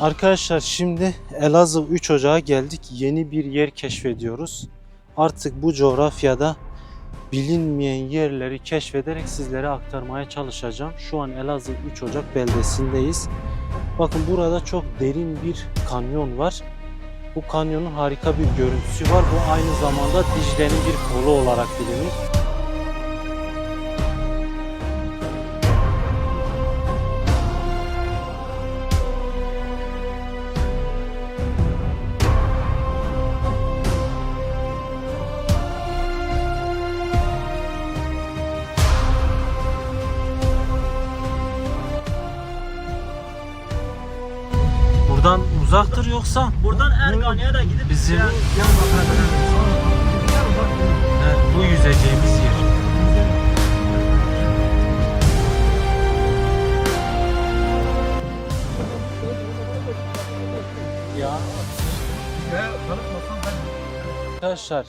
Arkadaşlar şimdi Elazığ 3 Ocağı geldik. Yeni bir yer keşfediyoruz. Artık bu coğrafyada bilinmeyen yerleri keşfederek sizlere aktarmaya çalışacağım. Şu an Elazığ 3 Ocak beldesindeyiz. Bakın burada çok derin bir kanyon var. Bu kanyonun harika bir görüntüsü var. Bu aynı zamanda Dicle'nin bir kolu olarak bilinir. Uzaktır yoksa Buradan Ergani'ye de gidip Bizim- yan, yan Evet, bu yüzeceğimiz yer. Ya Arkadaşlar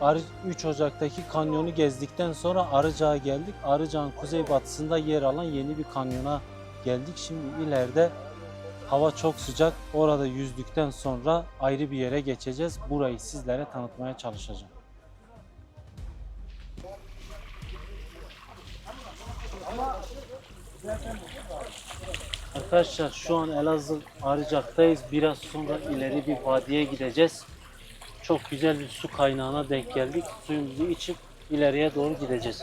Arı 3 Ocak'taki kanyonu gezdikten sonra Arıcak'a geldik. Arıcak'ın kuzeybatısında yer alan yeni bir kanyona geldik. Şimdi ileride hava çok sıcak. Orada yüzdükten sonra ayrı bir yere geçeceğiz. Burayı sizlere tanıtmaya çalışacağım. Arkadaşlar şu an Elazığ Arıcak'tayız. Biraz sonra ileri bir vadiye gideceğiz. Çok güzel bir su kaynağına denk geldik. Suyumuzu içip ileriye doğru gideceğiz.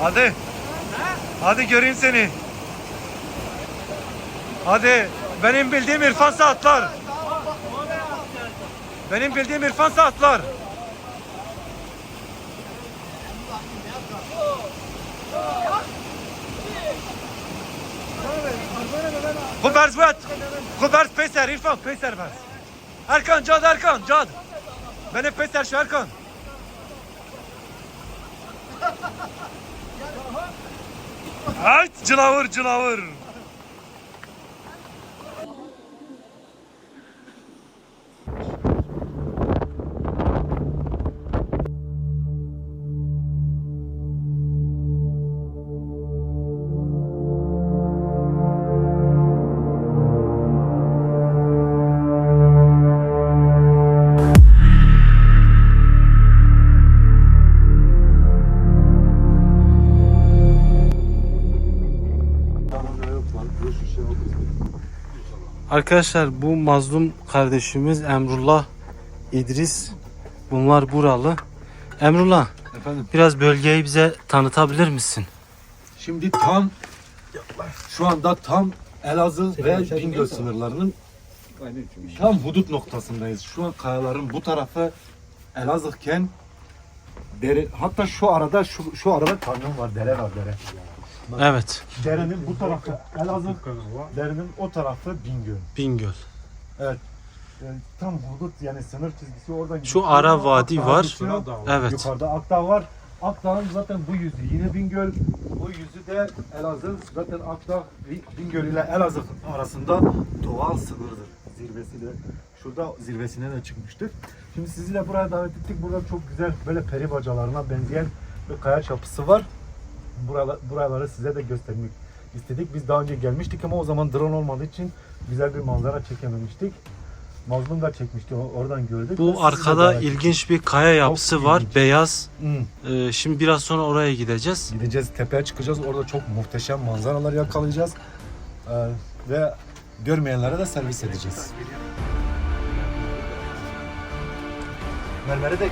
Hadi. Hadi göreyim seni. Hadi. Benim bildiğim İrfan Saatlar. Benim bildiğim İrfan Saatlar. Kubers vet. Kubers peser İrfan peser bas. Erkan Cad Erkan Cad. Benim peser şu Erkan. Ay cılavır cılavır. Arkadaşlar bu mazlum kardeşimiz Emrullah İdris. Bunlar buralı. Emrullah Efendim biraz bölgeyi bize tanıtabilir misin? şimdi tam şu anda tam Elazığ ve Bingöl sınırlarının tam hudut noktasındayız. Şu an kayaların bu tarafı Elazığken dere, hatta şu arada şu, şu arada kanyon var, dere var dere. Evet. Derenin bu tarafı Elazığ, derenin o tarafı Bingöl. Bingöl. Yani tam hudut yani sınır çizgisi oradan Şu ara vadi Akdağ var. geçiyor. Evet. Yukarıda Akdağ var. Akdağ'ın zaten bu yüzü yine Bingöl. Bu yüzü de Elazığ. Zaten Akdağ Bingöl ile Elazığ arasında doğal sınırdır. Zirvesi de şurada zirvesine de çıkmıştık. Şimdi sizi de buraya davet ettik. Burada çok güzel böyle peri bacalarına benzeyen bir kaya çapısı var. Buralar, buraları size de göstermek istedik. Biz daha önce gelmiştik ama o zaman drone olmadığı için güzel bir manzara çekememiştik. Mazlum da çekmişti. Oradan gördük. Bu arkada ilginç bir kaya yapısı var. ilginç. Beyaz. Hı. Ee, şimdi biraz sonra oraya gideceğiz. Gideceğiz tepeye çıkacağız. Orada çok muhteşem manzaralar yakalayacağız. Ee, ve görmeyenlere de servis edeceğiz. Mermer'e de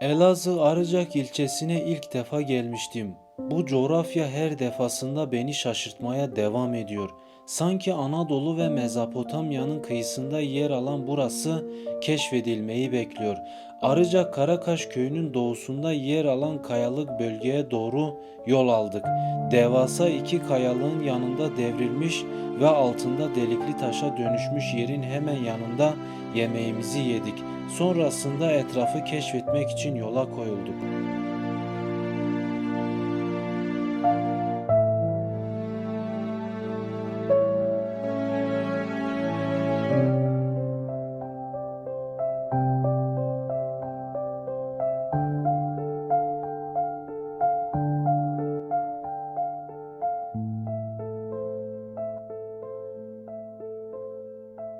Elazığ Arıcak ilçesine ilk defa gelmiştim. Bu coğrafya her defasında beni şaşırtmaya devam ediyor. Sanki Anadolu ve Mezopotamya'nın kıyısında yer alan burası keşfedilmeyi bekliyor. Arıcak Karakaş köyünün doğusunda yer alan kayalık bölgeye doğru yol aldık. Devasa iki kayalığın yanında devrilmiş ve altında delikli taşa dönüşmüş yerin hemen yanında yemeğimizi yedik. Sonrasında etrafı keşfetmek için yola koyulduk.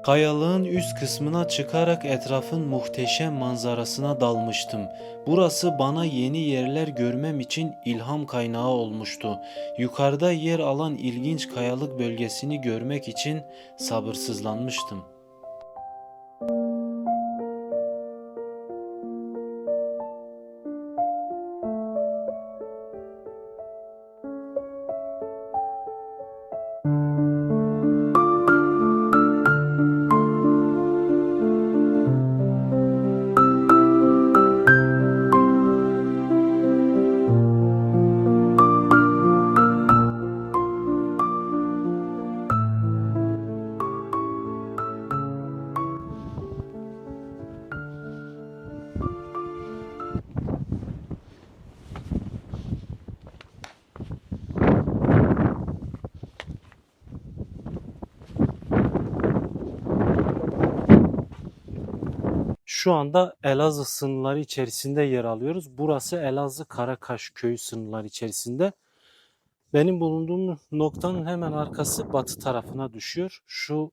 Kayalığın üst kısmına çıkarak etrafın muhteşem manzarasına dalmıştım. Burası bana yeni yerler görmem için ilham kaynağı olmuştu. Yukarıda yer alan ilginç kayalık bölgesini görmek için sabırsızlanmıştım. Şu anda Elazığ sınırları içerisinde yer alıyoruz. Burası Elazığ Karakaş köyü sınırları içerisinde. Benim bulunduğum noktanın hemen arkası batı tarafına düşüyor. Şu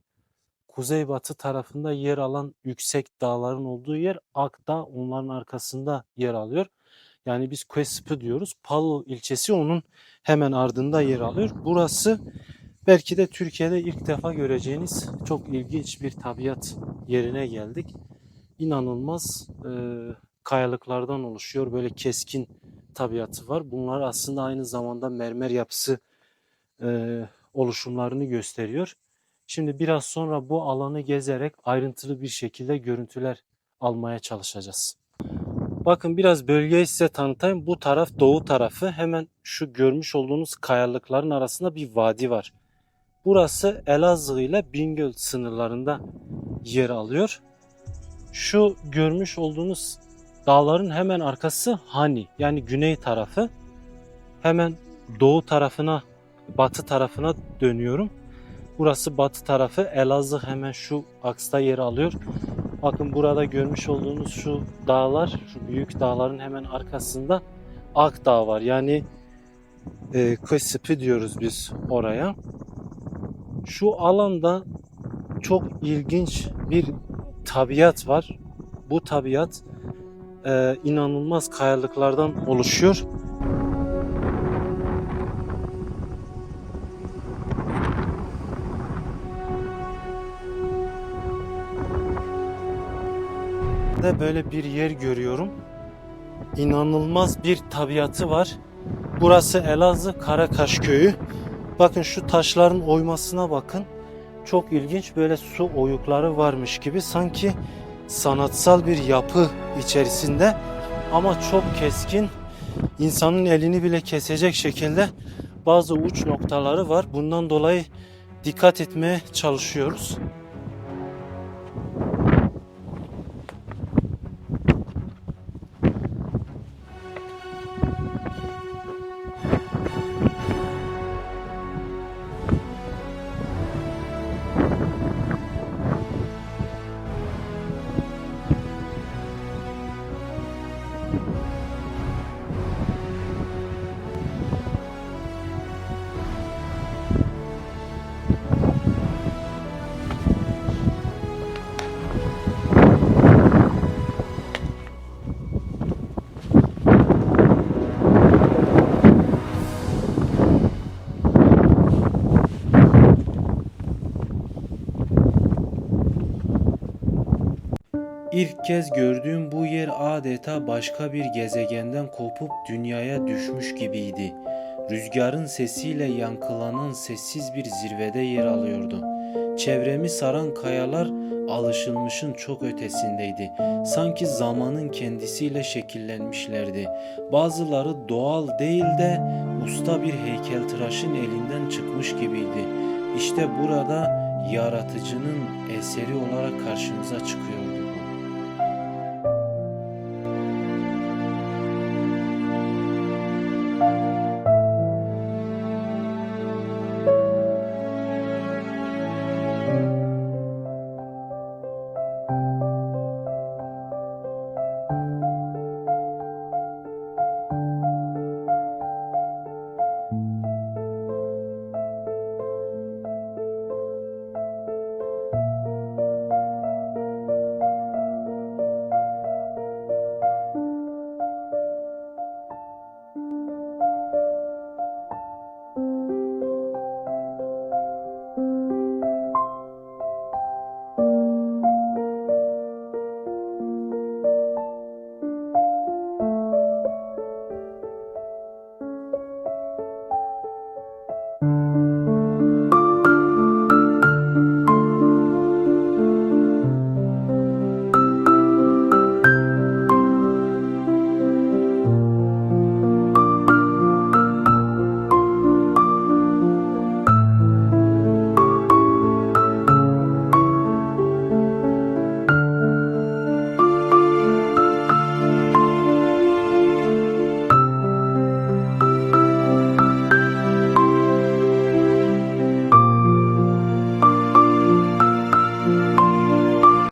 kuzeybatı tarafında yer alan yüksek dağların olduğu yer Akdağ onların arkasında yer alıyor. Yani biz Kuesipi diyoruz. Palo ilçesi onun hemen ardında yer alıyor. Burası belki de Türkiye'de ilk defa göreceğiniz çok ilginç bir tabiat yerine geldik inanılmaz e, kayalıklardan oluşuyor. Böyle keskin tabiatı var. Bunlar aslında aynı zamanda mermer yapısı e, oluşumlarını gösteriyor. Şimdi biraz sonra bu alanı gezerek ayrıntılı bir şekilde görüntüler almaya çalışacağız. Bakın biraz bölgeyi size tanıtayım. Bu taraf doğu tarafı. Hemen şu görmüş olduğunuz kayalıkların arasında bir vadi var. Burası Elazığ ile Bingöl sınırlarında yer alıyor. Şu görmüş olduğunuz dağların hemen arkası Hani yani güney tarafı. Hemen doğu tarafına, batı tarafına dönüyorum. Burası batı tarafı. Elazığ hemen şu aksta yer alıyor. Bakın burada görmüş olduğunuz şu dağlar, şu büyük dağların hemen arkasında Akdağ var. Yani e, Kısipi diyoruz biz oraya. Şu alanda çok ilginç bir tabiat var. Bu tabiat e, inanılmaz kayalıklardan oluşuyor. de böyle bir yer görüyorum. İnanılmaz bir tabiatı var. Burası Elazığ Karakaş köyü. Bakın şu taşların oymasına bakın çok ilginç böyle su oyukları varmış gibi sanki sanatsal bir yapı içerisinde ama çok keskin insanın elini bile kesecek şekilde bazı uç noktaları var. Bundan dolayı dikkat etmeye çalışıyoruz. Kez gördüğüm bu yer adeta başka bir gezegenden kopup dünyaya düşmüş gibiydi. Rüzgarın sesiyle yankılanan sessiz bir zirvede yer alıyordu. Çevremi saran kayalar alışılmışın çok ötesindeydi. Sanki zamanın kendisiyle şekillenmişlerdi. Bazıları doğal değil de usta bir heykeltıraşın elinden çıkmış gibiydi. İşte burada yaratıcının eseri olarak karşımıza çıkıyordu.